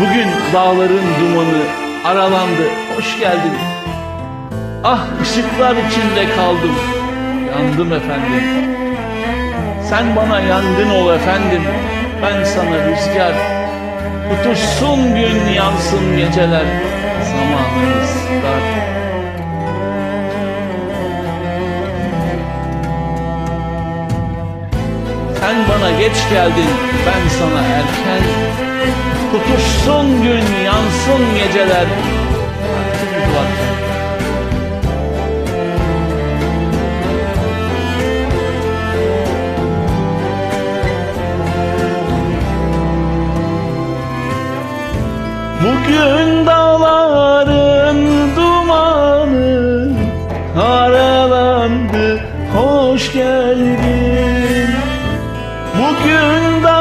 Bugün dağların dumanı aralandı, hoş geldin. Ah ışıklar içinde kaldım, yandım efendim. Sen bana yangın ol efendim, ben sana rüzgar. Tutuşsun gün, yansın geceler, zamanımız dar. Sen bana geç geldin, ben sana erken. Tutuşsun gün, yansın geceler. Bugün dağların dumanı Karalandı, hoş geldin Bugün dağların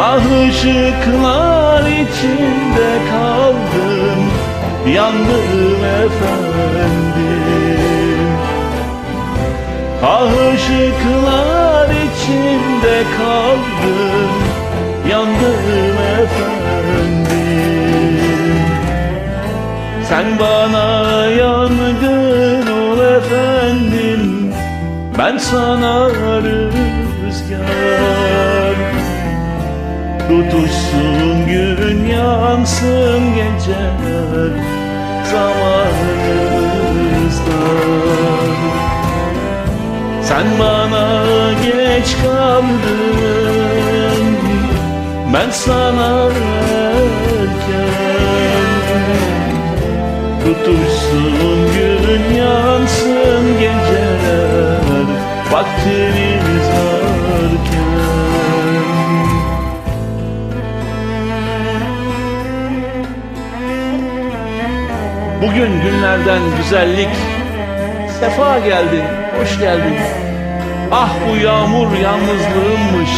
Ah ışıklar içinde kaldım Yandım efendim. Ah ışıklar içinde kaldım Yandım efendim. Sen bana yangın ol efendim Ben sana rüzgar Tutuşsun gün yansın geceler Zamanımızda. Sen bana geç kaldın Ben sana erken. Tutuşsun gün yansın geceler Bugün günlerden güzellik Sefa geldin, hoş geldin. Ah bu yağmur yalnızlığımmış.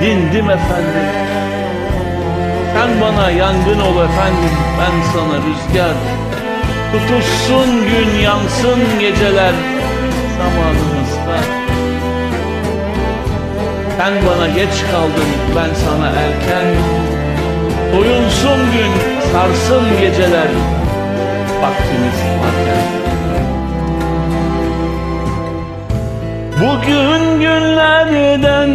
Dindim efendim. Sen bana yangın ol efendim, ben sana rüzgar. Tutuşsun gün, yansın geceler, zamanımızda. Sen bana geç kaldın, ben sana erken. Soyunsun gün, sarsın geceler, vaktimiz varken. Bugün günlerden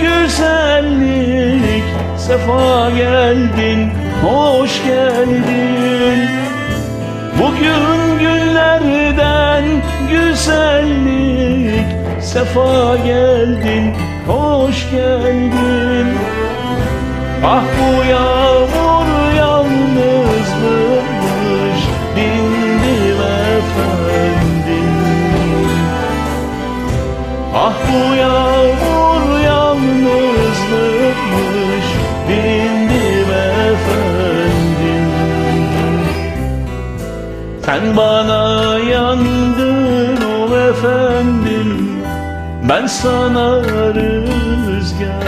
güzellik Sefa geldin, hoş geldin Bugün günlerden güzellik Sefa geldin, hoş geldin Ah bu yağmur Sen bana yandın ol efendim. Ben sana rüzgar.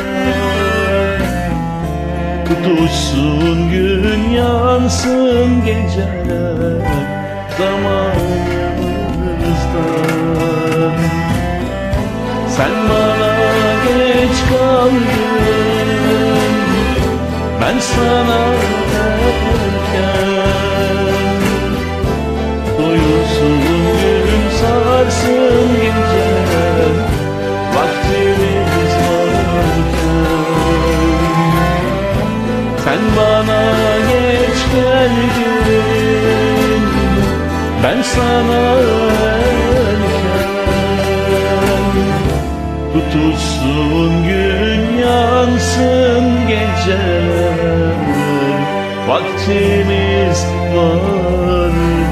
Tutuşsun gün yansın geceler. Zamanımızdan. Sen bana geç kaldın. Ben sana Sen bana geç geldin. Ben sana erken. Tutuşsun gün yansın geceler. Vaktimiz varken